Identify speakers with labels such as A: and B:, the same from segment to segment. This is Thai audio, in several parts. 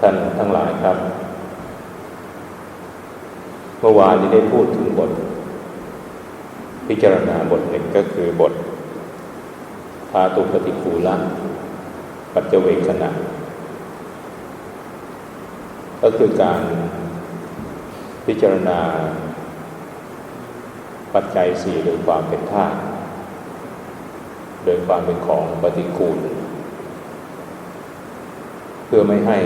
A: ท่านทั้งหลายครับ เมื่อวานนี้ได้พูดถึงบท พิจารณาบทหนึ่งก็คือบทพาตุปฏิคูละปัจเจเวคขณะ ก็คือการพิจารณา ปัจจัยสี่โดยความเป็นธาตุโดยความเป็นของปฏิคูล เพื่อไม่ให้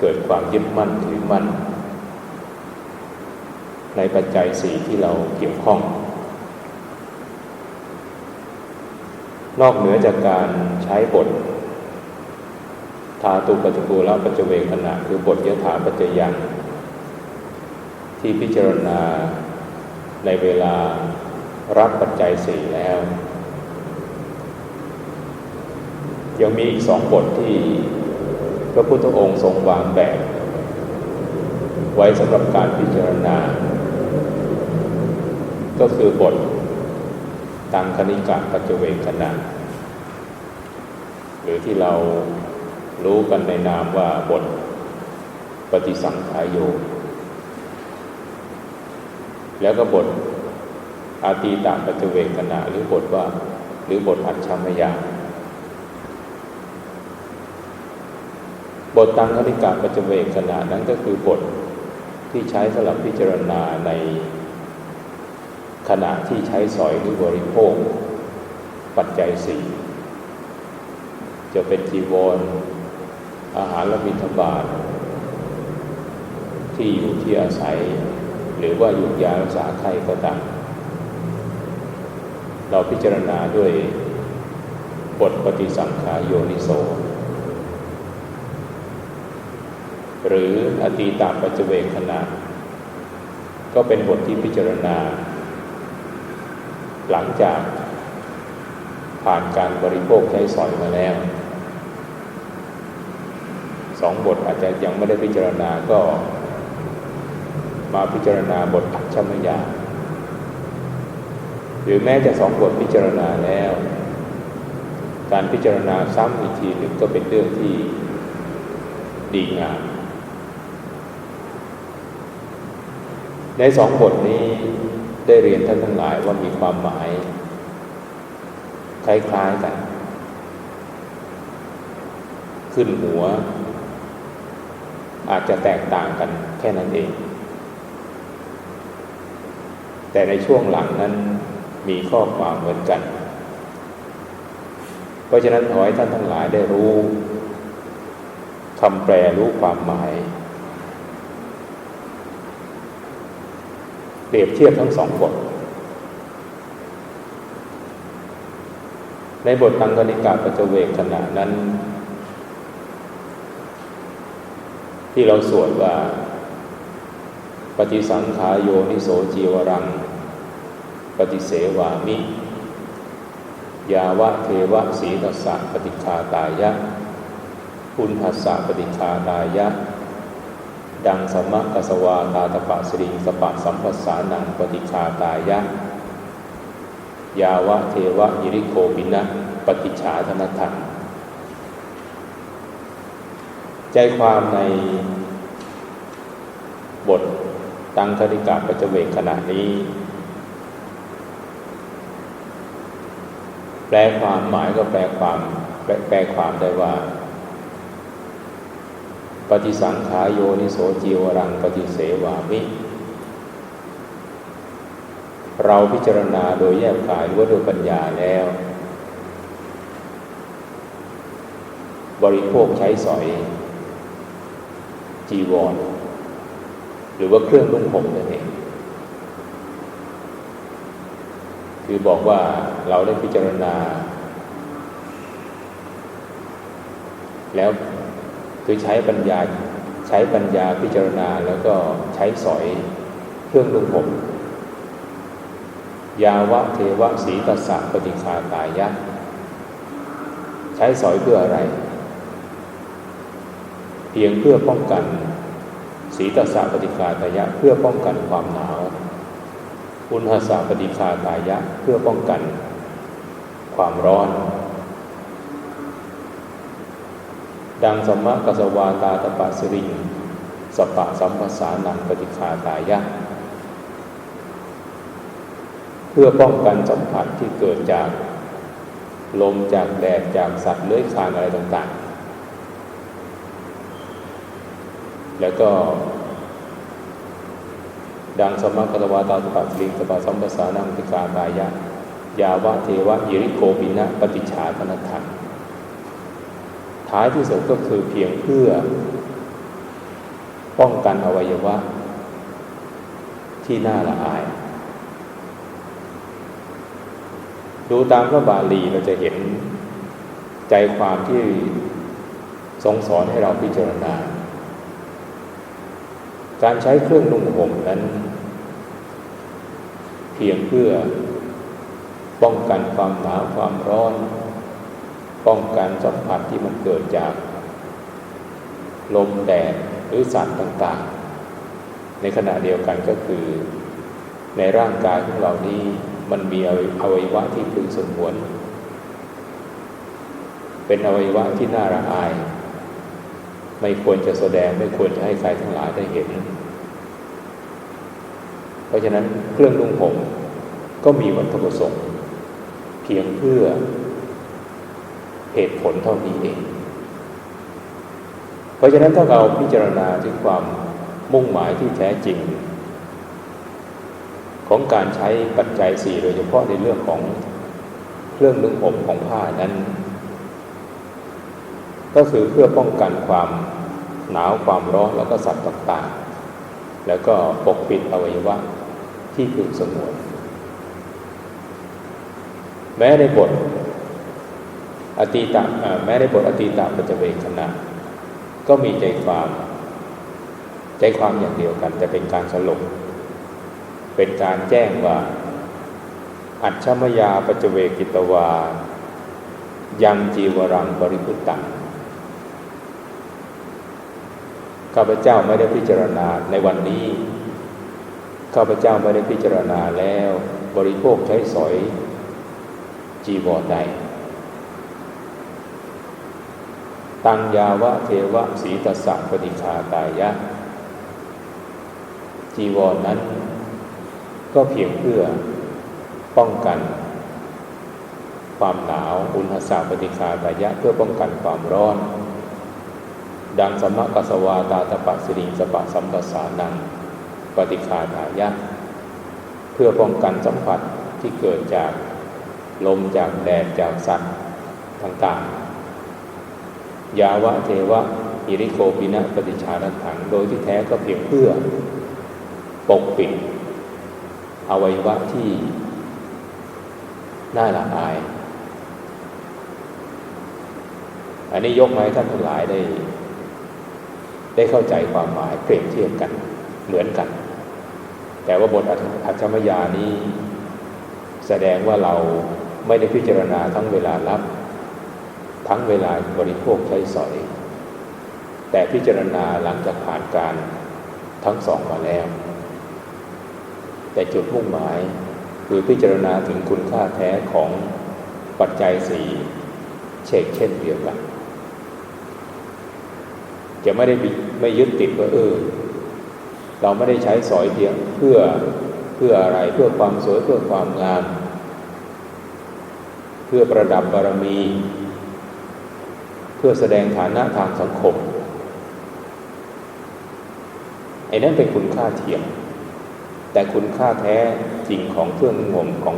A: เกิดความยึดมั่นถือมั่น ในปัจจัยสี่ที่เราเกี่ยวข้อง นอกเหนือจากการใช้บททาตุปัจจุบันปัจเจเวขณะคือบทยถาปัจจยังที่พิจารณาในเวลารับปัจจัยสี่แล้ว ยังมีอีกสองบทที่ ระพุทธองค์ทรงวางแบบ ไว้สำหรับการพิจารณา ก็คือบทตังคณิกะปัจเจเวคณะหรือที่เรารู้กันในนามว่าบทปฏิสังขายโย แล้วก็บทอาตีตาปัจเจเวคณะหรือบทว่า หรือบทอัจฉมยา บทตังคณิกาปัจเจเวกขณะนั้นก็คือบทที่ใช้สำหรับพิจารณาในขณะที่ใช้สอยหรือบริโภค ปัจจัยสี่จะเป็นจีวรอาหารและบิณฑบาตที่อยู่ที่อาศัย หรือว่ายุกยารักษาไข้ก็ตามเราพิจารณาด้วยบทปฏิสังขารโยนิโส หรืออตีตาปัจเจเวคขณะ ก็เป็นบทที่พิจารณา หลังจากผ่านการบริโภคใช้สอยมาแล้วสองบทอาจจะยังไม่ได้พิจารณาก็ มาพิจารณาบทอัจฉมยาหรือแม้จะสองบทพิจารณาแล้ว การพิจารณาซ้ำอีกทีหนึ่งก็เป็นเรื่องที่ดีงาม ในสองบทนี้ได้เรียนท่านทั้งหลายว่ามีความหมาย คล้ายๆกัน ขึ้นหัว อาจจะแตกต่างกันแค่นั้นเอง แต่ในช่วงหลังนั้นมีข้อความเหมือนกัน เพราะฉะนั้นขอให้ท่านทั้งหลายได้รู้คำแปลรู้ความหมาย เปรียบเทียบทั้งสองบท ในบทตังกนิกาปัจเวกขณะนั้น ที่เราสวดว่า ปฏิสังขายโยนิโสจีวรัง ปฏิเสวามิ ยาวะเทวะสีตัสสะปฏิคาตายะพุนทัสสะปฏิคาตายะ ดังสมะกสวาตาตปะสริงสปะสัมปัสสานังปฏิคาตายะ ยาวะเทวะยิริโคปินะปฏิชาธนทังใจความในบทตังคติกาปัจเวกขณะนี้ แปลความหมายก็แปลความแปลความได้ว่า ปฏิสังขายโยนิโสจีวรังปฏิเสวามิเราพิจารณาโดยแยกกายหรือว่าโดยปัญญาแล้ว บริโภคใช้สอย จีวร หรือว่าเครื่องนุ่งห่มนั่นเองคือบอกว่าเราได้พิจารณา แล้ว คือใช้ปัญญาใช้ปัญญาพิจารณาแล้วก็ใช้สอยเครื่องนุ่งห่มยาวะเทวะสีตสะปฏิคาตายะ ใช้สอยเพื่ออะไร เพียงเพื่อป้องกัน สีตสะปฏิคาตายะ เพื่อป้องกันความหนาว อุณหสะปฏิคาตายะ เพื่อป้องกัน ความร้อน ดังสมมะกัสวาตาตปาสริงสปะสัมภาษานังปฏิคาตายะ เพื่อป้องกันสัมผัสที่เกิดจากลมจากแดดจากสัตว์เลื้อยคลานอะไรต่างๆ แล้วก็ดังสมะกสวาตาตปาสริงสปะสัมภาษานังปฏิคาตายะ ยาวะเทวะยิริโกบินะปฏิชาธนทัน ท้ายที่สุดก็คือเพียงเพื่อ ป้องกันอวัยวะ ที่น่าละอาย ดูตามพระบาลีเราจะเห็นใจความที่ทรงสอนให้เราพิจารณา การใช้เครื่องนุ่งห่มนั้น เพียงเพื่อป้องกันความหนาวความร้อน ป้องกันสัมผัสที่มันเกิดจาก ลมแดดหรือสัตว์ต่างๆ ในขณะเดียวกันก็คือ ในร่างกายของเรานี้มันมีอวัยวะที่พึงสมวน เป็นอวัยวะที่น่าระอาย ไม่ควรจะแสดงไม่ควรจะให้ใครทั้งหลายได้เห็น เพราะฉะนั้นเครื่องนุ่งห่มก็มีวัตถุประสงค์ เพียงเพื่อ เหตุผลเท่านี้เอง เพราะฉะนั้นถ้าเราพิจารณาถึงความมุ่งหมายที่แท้จริง ของการใช้ปัจจัยสี่โดยเฉพาะในเรื่องของเครื่องนึ่งห่มของผ้านั้น ก็คือเพื่อป้องกันความหนาวความร้อนแล้วก็สัตว์ต่างๆ แล้วก็ปกปิดอวัยวะที่พึงสงวนแม้ในบท อตีตะแม้ในบทอตีตะปัจเวคณะ ก็มีใจความ ใจความอย่างเดียวกัน แต่เป็นการสรุปเป็นการแจ้งว่า อัจฉมยาปัจเวกิตวา ยังจีวรังบริพุตตังข้าพเจ้าไม่ได้พิจารณาในวันนี้ ข้าพเจ้าไม่ได้พิจารณาแล้ว บริโภคใช้สอยจีวรใด ตังยาวะเทวะสีตสัปฏิคาตายะ จีวรนนั้น ก็เพียงเพื่อป้องกัน ความหนาวอุณหสาปฏิคาตายะ เพื่อป้องกันความร้อน ดังสมะกัสวาตาตปะสิริสปะสัมปสานังปฏิคาตายะ เพื่อป้องกันสัมผัสที่เกิดจากลมจากแดดจากสัตว์ต่างๆ ยาวะเทวะอิริโกปินะปฏิชารัถัง โดยที่แท้ก็เพียงเพื่อปกปิดอวัยวะที่น่าละอาย อันนี้ยกมาให้ท่านทั้งหลายได้ ได้เข้าใจความหมายเปรียบเทียบกันเหมือนกัน แต่ว่าบทอัจฉมยานี้ แสดงว่าเราไม่ได้พิจารณาทั้งเวลารับ ทั้งเวลาบริโภคใช้สอย แต่พิจารณาหลังจากผ่านการทั้งสองมาแล้ว แต่จุดมุ่งหมายคือพิจารณาถึงคุณค่าแท้ของปัจจัยสี่เช่นเช่นเดียวกัน จะไม่ได้ไม่ยึดติดว่าเออ เราไม่ได้ใช้สอยเพียงเพื่อเพื่ออะไรเพื่อความสวยเพื่อความงาม เพื่อประดับบารมี เพื่อแสดงฐานะทางสังคม ไอ้นั่นเป็นคุณค่าเทียม แต่คุณค่าแท้จริงของเครื่องงมของ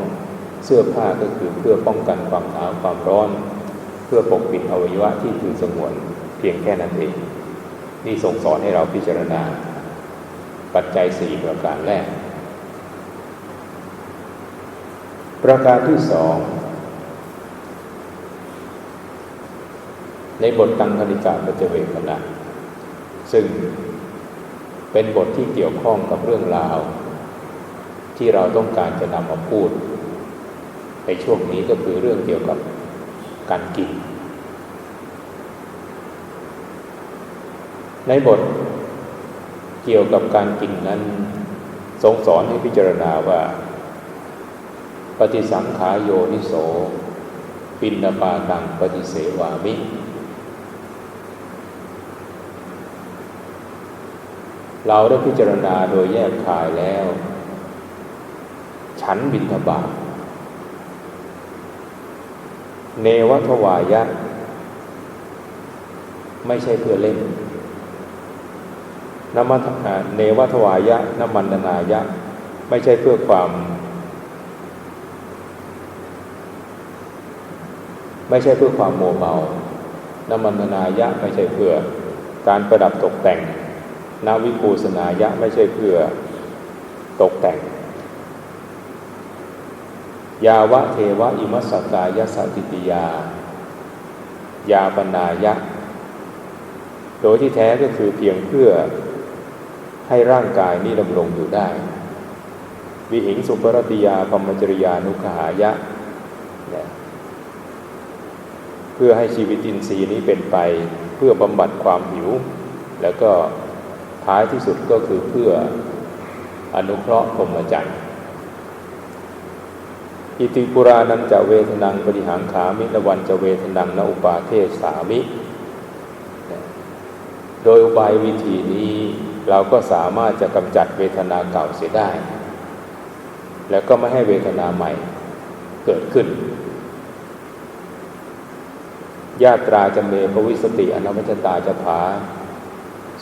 A: เสื้อผ้าก็คือเพื่อป้องกันความหนาวความร้อน เพื่อปกปิดอวัยวะที่คือสงวนเพียงแค่นั้นเอง นี่ส่งสอนให้เราพิจารณา ปัจจัยสี่ประการแรก ประการที่สอง ในบทตังคณิกาปัจเวกนะซึ่งเป็นบทที่เกี่ยวข้องกับเรื่องราว ที่เราต้องการจะนำมาพูด ในช่วงนี้ก็คือเรื่องเกี่ยวกับการกิน ในบทเกี่ยวกับการกินนั้น ทรงสอนให้พิจารณาว่า ปฏิสังขายโยนิโส ปินดาปาตังปฏิเสวามิ เราได้พิจารณาโดยแยกคายแล้ว ฉันบินทบาทเนวัทวายะ ไม่ใช่เพื่อเล่นนมันเนวัทวายะนมันนายะ ไม่ใช่เพื่อความ ไม่ใช่เพื่อความโมเมานมันนายะ ไม่ใช่เพื่อการประดับตกแต่ง นาวิปูสนายะไม่ใช่เพื่อตกแต่ง ยาวะเทวะอิมัสสกายะสัติติยา ยาปนายะ โดยที่แท้ก็คือเพียงเพื่อให้ร่างกายนี้ดำรงอยู่ได้ วิหิงสุปรติยาปมจริยานุขหายะ เพื่อให้ชีวิตินทรีย์นี้เป็นไป เพื่อบำบัดความหิว แล้วก็ ท้ายที่สุดก็คือเพื่ออนุเคราะห์พรหมจรรย์อิติปุรานันจะเวทนังบริหารขามิตวันจะเวทนังนอุปาเทสามิ โดยอุบายวิธีนี้เราก็สามารถจะกำจัดเวทนาเก่าเสียได้ แล้วก็ไม่ให้เวทนาใหม่เกิดขึ้น ญาตราจะเมภวิสติอนวัจตาจะผา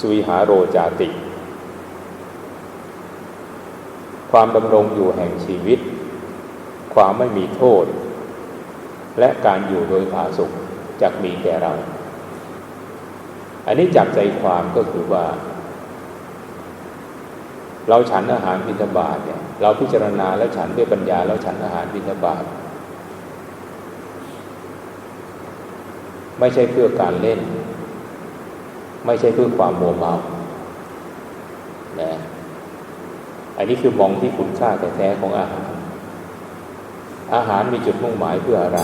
A: สุวิหาโรจาติ ความดำรงอยู่แห่งชีวิต ความไม่มีโทษ และการอยู่โดยผาสุขจะมีแก่เรา อันนี้จับใจความก็คือว่า เราฉันอาหารบิณฑบาตเนี่ยเราพิจารณาแล้วฉันด้วยปัญญาแล้วฉันอาหารบิณฑบาตไม่ใช่เพื่อการเล่น ไม่ใช่เพื่อความโมเมานะอันนี้คือมองที่คุณค่าแท้ๆของอาหาร อาหารมีจุดมุ่งหมายเพื่ออะไร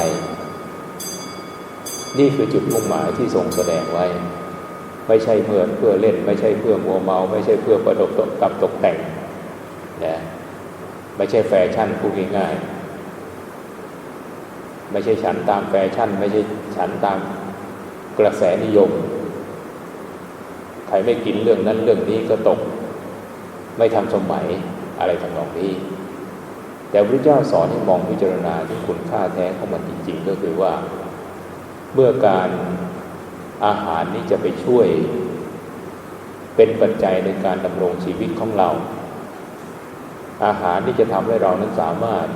A: นี่คือจุดมุ่งหมายที่ทรงแสดงไว้ ไม่ใช่เพื่อเพื่อเล่น ไม่ใช่เพื่อมัวเมา ไม่ใช่เพื่อประดบตกกับตกแต่งนะไม่ใช่แฟชั่นพูดง่ายๆไม่ใช่ฉันตามแฟชั่น ไม่ใช่ฉันตามกระแสนิยม รไม่กินเรื่องนั้นเรื่องนี้ก็ตก ไม่ทำสมัยอะไรทำนองนี้ แต่พระเจ้าสอนให้มองพิจารณาถึงคุณค่าแท้ของมันจริง ๆ ก็คือว่า เมื่อการอาหารนี้จะไปช่วย เป็นปัจจัยในการดำรงชีวิตของเรา อาหารที่จะทำให้เรานั้นสามารถ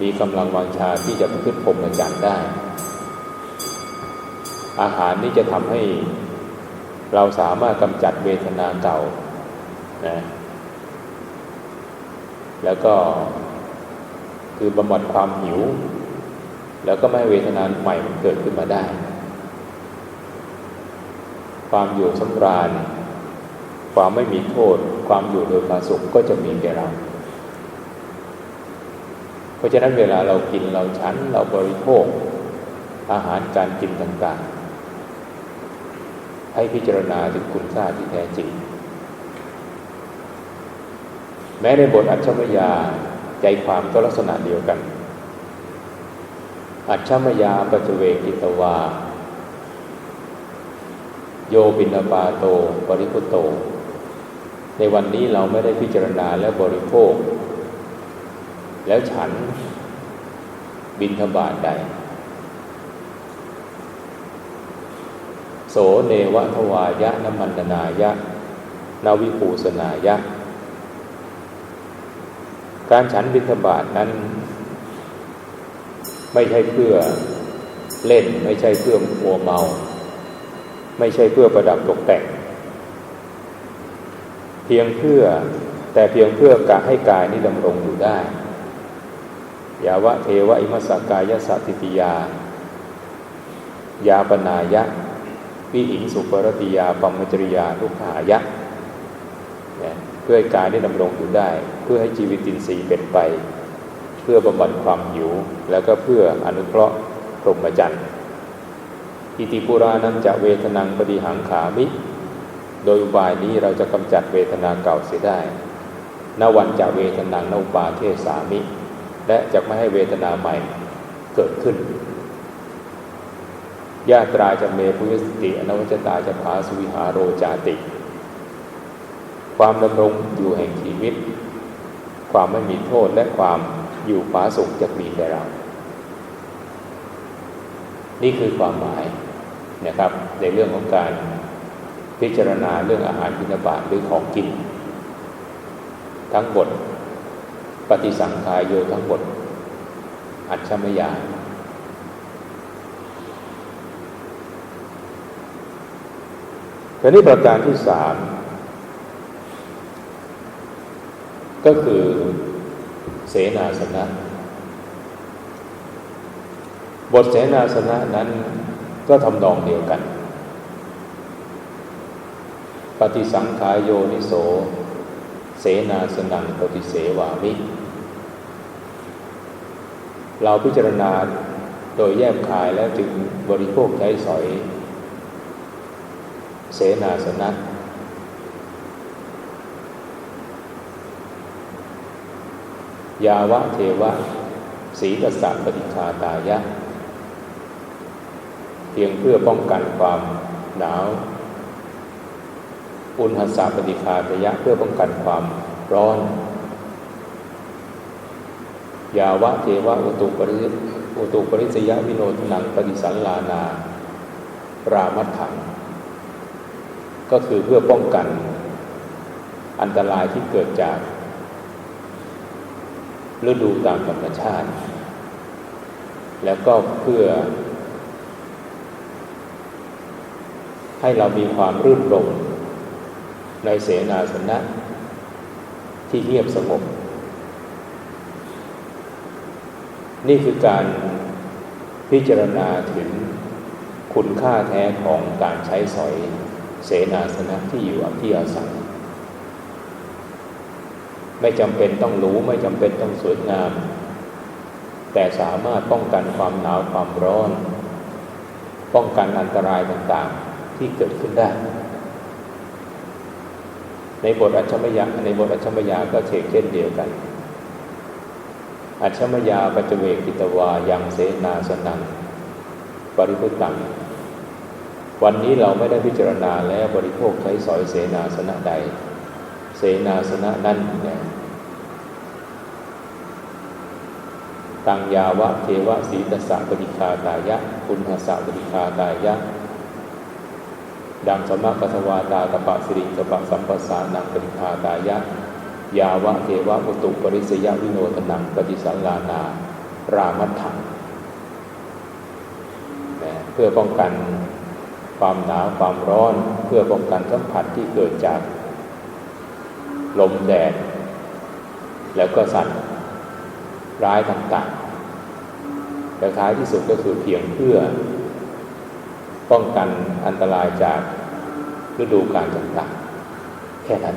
A: มีกำลังวังชาที่จะพึ่งพรหมจรรย์ได้ อาหารนี้จะทำให้ เราสามารถกำจัดเวทนาเก่านะแล้วก็คือบำบัดความหิว แล้วก็ไม่ให้เวทนาใหม่มันเกิดขึ้นมาได้ ความอยู่สำราญ ความไม่มีโทษ ความอยู่โดยความสุขก็จะมีแก่เรา เพราะฉะนั้นเวลาเรากินเราฉันเราบริโภค อาหารการกินต่างๆ ให้พิจารณาถึงคุณค่าที่แท้จริง แม้ในบทอัจฉริยาใจความก็ลักษณะเดียวกัน อัจฉริยาปัจเวกิตวา โยบินาปาโตปริพุโต ในวันนี้เราไม่ได้พิจารณาและบริโภค แล้วฉันบินทบาทใด โสเนวทวายะนมันนายะนาวิปูสนายะ การฉันบิณฑบาตนั้น ไม่ใช่เพื่อเล่น ไม่ใช่เพื่อมัวเมา ไม่ใช่เพื่อประดับตกแต่ง เพียงเพื่อแต่เพียงเพื่อการให้กายนี้ดำรงอยู่ได้ยาวะเทวะอิมัสกายะสัติติยายาปนายะ วิหิงสุปรติยาปัมมจริยาทุกขายะเพื่อให้กายได้ดำรงอยู่ได้ เพื่อให้ชีวิตินทรีย์เป็นไป เพื่อบำบัดความหิว แล้วก็เพื่ออนุเคราะห์พรหมจรรย์อิติปุรานันจะเวทนังปฏิหังขามิ โดยอุบายนี้เราจะกำจัดเวทนาเก่าเสียได้นวันจะเวทนังนอุปาเทสามิ และจะไม่ให้เวทนาใหม่เกิดขึ้น ญาตราจะเมพุยสติอนวัจตาจะภาสุวิหาโรจาติ ความดำรงอยู่แห่งชีวิต ความไม่มีโทษและความอยู่ผาสุขจะมีแก่เรา นี่คือความหมายนะครับในเรื่องของการพิจารณาเรื่องอาหารพินาบาตหรือของกิน ทั้งบท ปฏิสังขายโยทั้งบท อัจฉมยา ทีนี้ประการที่สามก็คือเสนาสนะ บทเสนาสนะนั้นก็ทำนองเดียวกัน ปฏิสังขายโยนิโส เสนาสนังปฏิเสวามิ เราพิจารณาโดยแยบคายแล้วจึงบริโภคใช้สอย เสนาสนะยาวะเทวะสีตสะปฏิคาตายะ เพียงเพื่อป้องกันความหนาว อุณหสาปฏิคาตายะ เพื่อป้องกันความร้อน ยาวะเทวะอุตุปริอุตุปริสยะวิโนทนังปฏิสันลานา รามัตถัง ก็คือเพื่อป้องกันอันตรายที่เกิดจากฤดูตามธรรมชาติ แล้วก็เพื่อ ให้เรามีความรื่นรมในเสนาสนะที่เงียบสงบ นี่คือการพิจารณาถึงคุณค่าแท้ของการใช้สอย เสนาสนะที่อยู่ที่อาศัยไม่จำเป็นต้องรู้ไม่จำเป็นต้องสวยงาม แต่สามารถป้องกันความหนาวความร้อน ป้องกันอันตรายต่างๆที่เกิดขึ้นได้ ในบทอัจฉมยาในบทอัจฉมยาก็เชกเช่นเดียวกัน อัจฉมยาปัจเวกิตวายังเสนาสนังปริพุตัง วันนี้เราไม่ได้พิจารณาแล้วบริโภคใช้สอยเสนาสนะใด เสนาสนะนั้นเนี่ยตังยาวะเทวะสีตสะปฏิคาตายะ คุณหสะปฏิคาตายะ ดังสมะกัทวาตาตปะสิริตปะสัมปสานังปฏิคาตายะ ยาวะเทวะมุตุปริสยวิโนทนังปฏิสังลานา รามัตถัง เพื่อป้องกัน ความหนาวความร้อนเพื่อป้องกันสัมผัสที่เกิดจาก ลมแดด แล้วก็สัตว์ร้ายต่างๆแต่ท้ายที่สุดก็คือเพียงเพื่อ ป้องกันอันตรายจากฤดูกาลต่างๆ แค่นั้น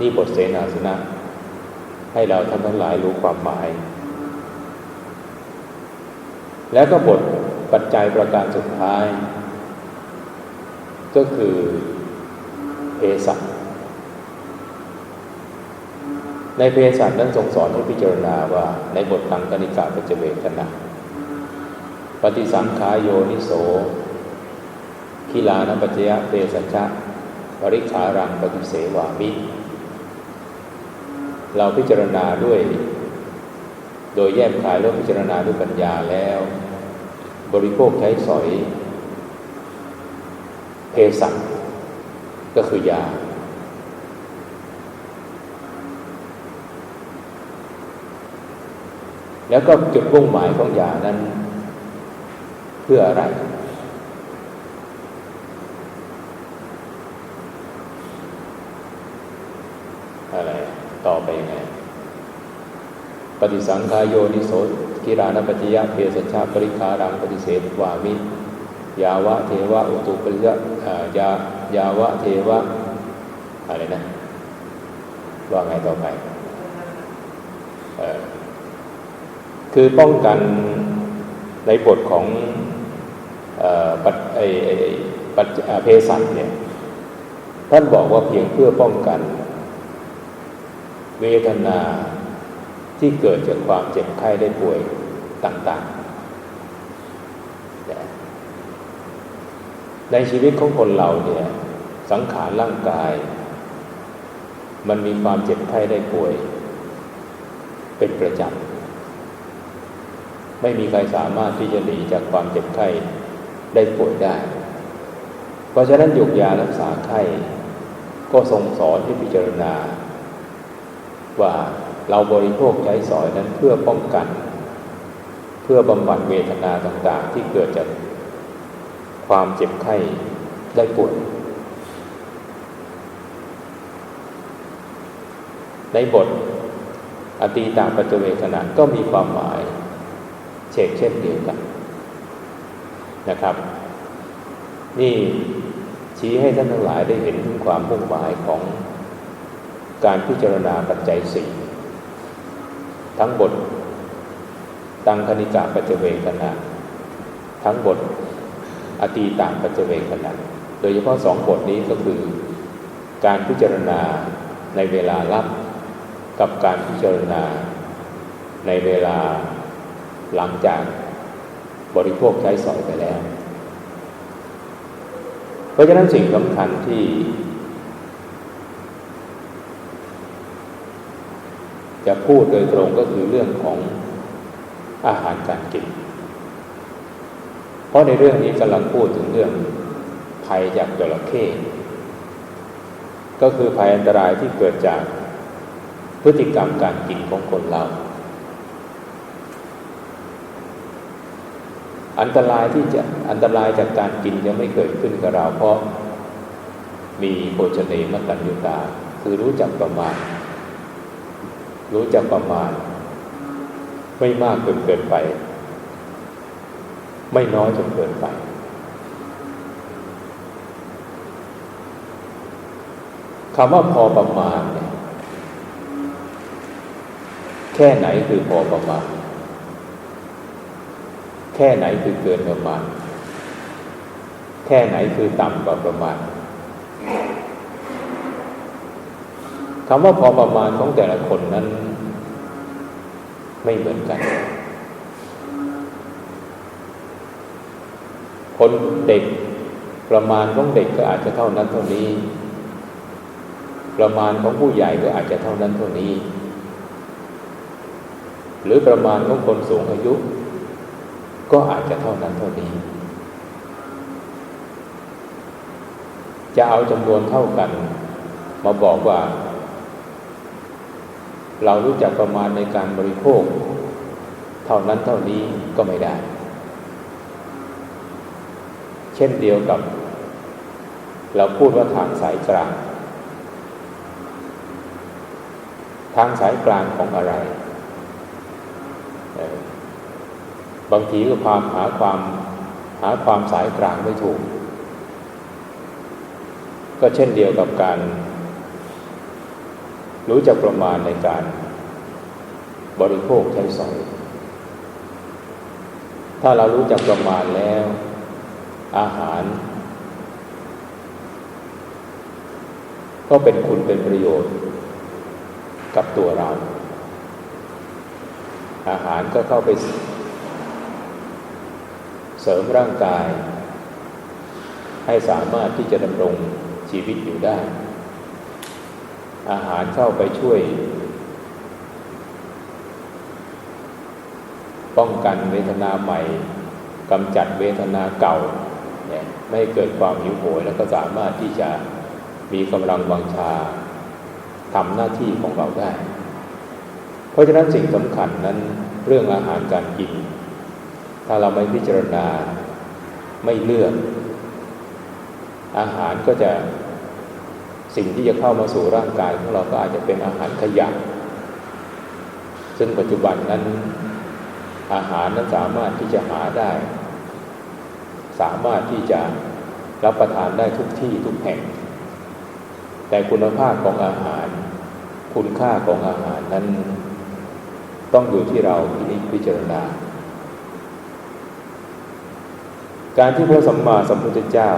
A: นี่บทเสนาสนะ ให้เราท่านทั้งหลายรู้ความหมาย แล้วก็บท ปัจจัยประการสุดท้าย ก็คือเภสัชในเพศัตนั้นทรงสอนให้พิจารณาว่าในบทตังกนิกาปัจเวทนาปฏิสังขายโยนิโสคิลานปัจยะเภสัชะปริขารังปฏิเสวามิ เราพิจารณาด้วย โดยแยกขายแล้วพิจารณาด้วยปัญญาแล้ว บริโภคใช้สอยเภสัชก็คือยา แล้วก็จุดมุ่งหมายของยานั้น เพื่ออะไร อะไร ต่อไปยังไง ปฏิสังขายโยนิโส กิรานปัจยะเพศชาปริคารังปฏิเสธวามิ ยาวะเทวะอุตุปริยะยายาวะเทวะอะไรนะว่าไงต่อไปอคือป้องกันในบทของปัจไอปัจเพสัชเนี่ยท่านบอกว่าเพียงเพื่อป้องกัน เวทนา ที่เกิดจากความเจ็บไข้ได้ป่วยต่างๆ ในชีวิตของคนเราเนี่ย สังขารร่างกาย มันมีความเจ็บไข้ได้ป่วย เป็นประจำ ไม่มีใครสามารถที่จะหนีจากความเจ็บไข้ได้ป่วยได้ เพราะฉะนั้นยกยารักษาไข้ ก็ทรงสอนให้พิจารณาว่า เราบริโภคใช้สอยนั้นเพื่อป้องกัน เพื่อบำบัดเวทนาต่างๆ ที่เกิดจากความเจ็บไข้ได้ป่วยในบทอตีตาปัจเวทนาก็มีความหมายเชกเช่นเดียวกันนะครับ นี่ชี้ให้ท่านทั้งหลายได้เห็นถึงความมุ่งหมายของการพิจารณาปัจจัยสี่ ทั้งบทตังคณิกาปัจเวทนาทั้งบทอตีต่างปัจเวทนาโดยเฉพาะสองบทนี้ก็คือ การพิจารณาในเวลารับกับการพิจารณา ในเวลาหลังจากบริโภคใช้สอยไปแล้ว เพราะฉะนั้นสิ่งสำคัญที่ จะพูดโดยตรงก็คือเรื่องของอาหารการกิน เพราะในเรื่องนี้กำลังพูดถึงเรื่องภัยจากจระเข้ก็คือภัยอันตรายที่เกิดจากพฤติกรรมการกินของคนเรา อันตรายที่จะอันตรายจากการกินจะไม่เกิดขึ้นกับเราเพราะมีโภชเนมตัญญุตา คือรู้จักประมาณ รู้จักประมาณ ไม่มากจนเกินไป ไม่น้อยจนเกินไป คำว่าพอประมาณเนี่ยแค่ไหนคือพอประมาณ แค่ไหนคือเกินประมาณ แค่ไหนคือต่ำกว่าประมาณ คำว่าพอประมาณของแต่ละคนนั้น ไม่เหมือนกัน คนเด็กประมาณของเด็กก็อาจจะเท่านั้นเท่านี้ ประมาณของผู้ใหญ่ก็อาจจะเท่านั้นเท่านี้ หรือประมาณของคนสูงอายุ ก็อาจจะเท่านั้นเท่านี้ จะเอาจำนวนเท่ากัน มาบอกว่า เรารู้จักประมาณในการบริโภค เท่านั้นเท่านี้ก็ไม่ได้ เช่นเดียวกับ เราพูดว่าทางสายกลาง ทางสายกลางของอะไร บางทีก็ความหาความหาความสายกลางไม่ถูก ก็เช่นเดียวกับการ รู้จักประมาณในการบริโภคใช้สอย ถ้าเรารู้จักประมาณแล้ว อาหาร ก็เป็นคุณเป็นประโยชน์ กับตัวเรา อาหารก็เข้าไป เสริมร่างกาย ให้สามารถที่จะดำรงชีวิตอยู่ได้ อาหารเข้าไปช่วย ป้องกันเวทนาใหม่กำจัดเวทนาเก่าเนี่ยไม่เกิดความหิวโหยแล้วก็สามารถที่จะมีกำลังวังชาทำหน้าที่ของเราได้ เพราะฉะนั้นสิ่งสำคัญนั้นเรื่องอาหารการกิน ถ้าเราไม่พิจารณาไม่เลือก อาหารก็จะ สิ่งที่จะเข้ามาสู่ร่างกายของเราก็อาจจะเป็นอาหารขยะ ซึ่งปัจจุบันนั้นอาหารนั้นสามารถที่จะหาได้ สามารถที่จะรับประทานได้ทุกที่ทุกแห่ง แต่คุณภาพของอาหาร คุณค่าของอาหารนั้นต้องอยู่ที่เราที่นี้พิจารณา การที่พระสัมมาสัมพุทธเจ้า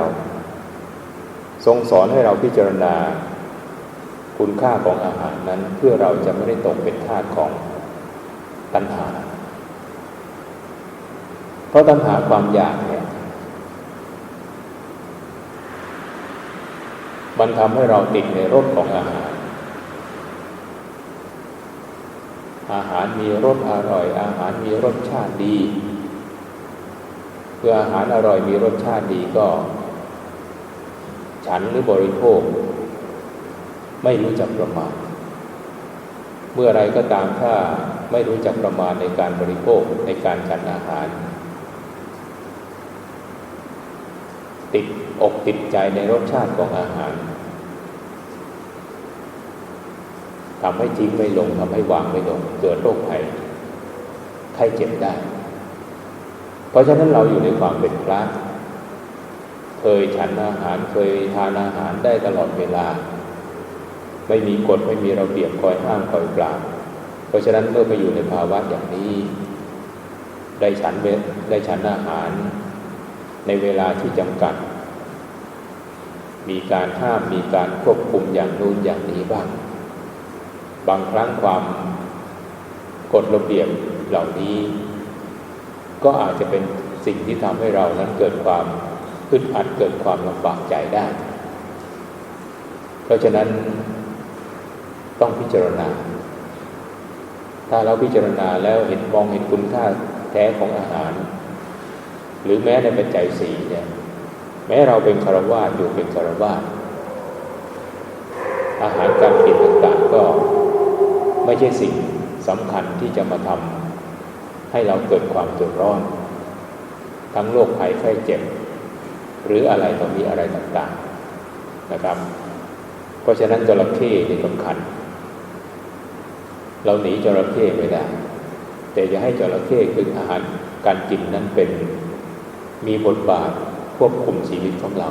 A: ทรงสอนให้เราพิจารณาคุณค่าของอาหารนั้นเพื่อเราจะไม่ได้ตกเป็นทาสของตัณหา เพราะตัณหาความอยากเนี่ยมันทำให้เราติดในรสของอาหาร อาหารมีรสอร่อย อาหารมีรสชาติดี เพื่ออาหารอร่อยมีรสชาติดีก็ ฉันหรือบริโภค ไม่รู้จักประมาณ เมื่อไรก็ตามถ้าไม่รู้จักประมาณในการบริโภคในการฉันอาหาร ติดอกติดใจในรสชาติของอาหารทำให้ทิ้งไม่ลงทำให้วางไม่ลงเกิดโรคภัยไข้เจ็บได้ เพราะฉะนั้นเราอยู่ในความเป็นพระ เคยฉันอาหารเคยทานอาหารได้ตลอดเวลา ไม่มีกฎไม่มีระเบียบคอยห้ามคอยปรามเพราะฉะนั้นเมื่อไปอยู่ในภาวะอย่างนี้ ได้ฉันเวได้ฉันอาหาร ในเวลาที่จำกัด มีการห้ามมีการควบคุมอย่างนู้นอย่างนี้บ้าง บางครั้งความกฎระเบียบเหล่านี้ ก็อาจจะเป็นสิ่งที่ทำให้เรานั้นเกิดความ อึดอัดเกิดความลำบากใจได้ เพราะฉะนั้นต้องพิจารณา ถ้าเราพิจารณาแล้วเห็นมองเห็นคุณค่าแท้ของอาหาร หรือแม้ในปัจจัยสีเนี่ย แม้เราเป็นคารวาสอยู่เป็นคารวาสอาหารการกินต่างๆก็ไม่ใช่สิ่งสำคัญที่จะมาทำให้เราเกิดความเดือดร้อน ทั้งโรคภัยไข้เจ็บ หรืออะไรต้องมีอะไรต่างๆนะครับ เพราะฉะนั้นจระเข้นี่สำคัญ เราหนีจระเข้ไม่ได้ แต่จะให้จระเข้คืออาหารการกินนั้นเป็นมีบทบาทควบคุมชีวิตของเรา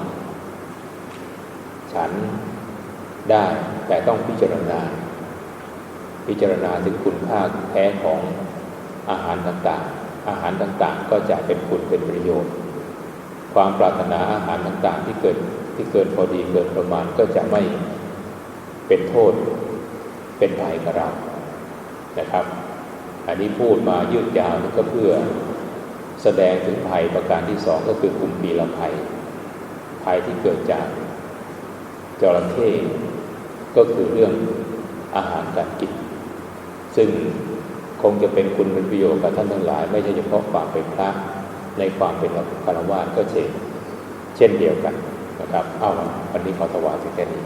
A: ฉันได้แต่ต้องพิจารณา พิจารณาถึงคุณค่าแท้ของอาหารต่างๆ อาหารต่างๆ ก็จะเป็นคุณเป็นประโยชน์ ความปรารถนาอาหารต่างๆ ที่เกิดที่เกินพอดีเกินประมาณก็จะไม่เป็นโทษเป็นภัยกับเรานะครับ อันนี้พูดมายืดยาวนี่ก็เพื่อแสดงถึงภัยประการที่สองก็คือกลุ่มปีละภัย ภัยที่เกิดจากจระเข้ก็คือเรื่องอาหารการกิน ซึ่งคงจะเป็นคุณเป็นประโยชน์กับท่านทั้งหลาย ไม่ใช่เฉพาะความเป็นพระ ในความเป็นคารวะก็เช่นเช่นเดียวกันนะครับ เอาวันนี้ขอถวายแค่นี้